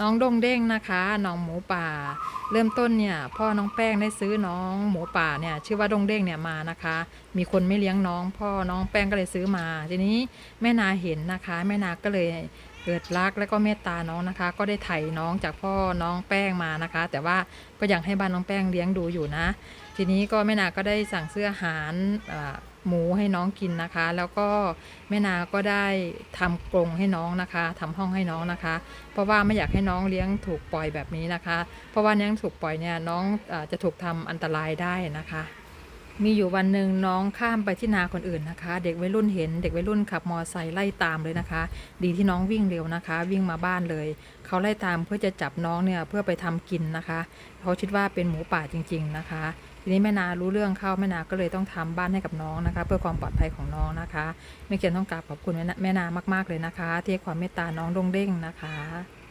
น้องดงเด้งนะคะน้องหมูป่า เริ่มต้นเนี่ยพ่อน้องแป้งได้ซื้อน้องหมูป่าเนี่ยชื่อว่าดงเด้งเนี่ยมานะคะ มีคนไม่เลี้ยงน้อง พ่อน้องแป้งก็เลยซื้อมา ทีนี้แม่นาเห็นนะคะ แม่นาก็เลย เกิดรักแล้วก็เมตตาน้องนะคะ ก็ได้ไถ่น้องจากพ่อน้องแป้งมานะคะ แต่ว่าก็ยังให้บ้านน้องแป้งเลี้ยงดูอยู่นะ ทีนี้ก็แม่นาก็ได้สั่งซื้ออาหารหมูให้น้องกินนะคะ แล้วก็แม่นาก็ได้ทำกรงให้น้องนะคะทำห้องให้น้องนะคะ เพราะว่าไม่อยากให้น้องเลี้ยงถูกปล่อยแบบนี้นะคะ เพราะว่าเลี้ยงถูกปล่อยเนี่ยน้องอจะถูกทำอันตรายได้นะคะ มีอยู่วันหนึ่งน้องข้ามไปที่นาคนอื่นนะคะ เด็กวัยรุ่นเห็น เด็กวัยรุ่นขับมอไซค์ไล่ตามเลยนะคะ ดีที่น้องวิ่งเร็วนะคะ วิ่งมาบ้านเลย เขาไล่ตามเพื่อจะจับน้องเนี่ยเพื่อไปทำกินนะคะ เขาคิดว่าเป็นหมูป่าจริง ๆนะคะทีนี้แม่นารู้เรื่องเข้าแม่นาก็เลยต้องทำบ้านให้กับน้องนะคะ เพื่อความปลอดภัยของน้องนะคะแม่เขียนต้องกราบขอบคุณแม่นามาก ๆเลยนะคะ ที่ความเมตตาน้องดงเด้งนะคะ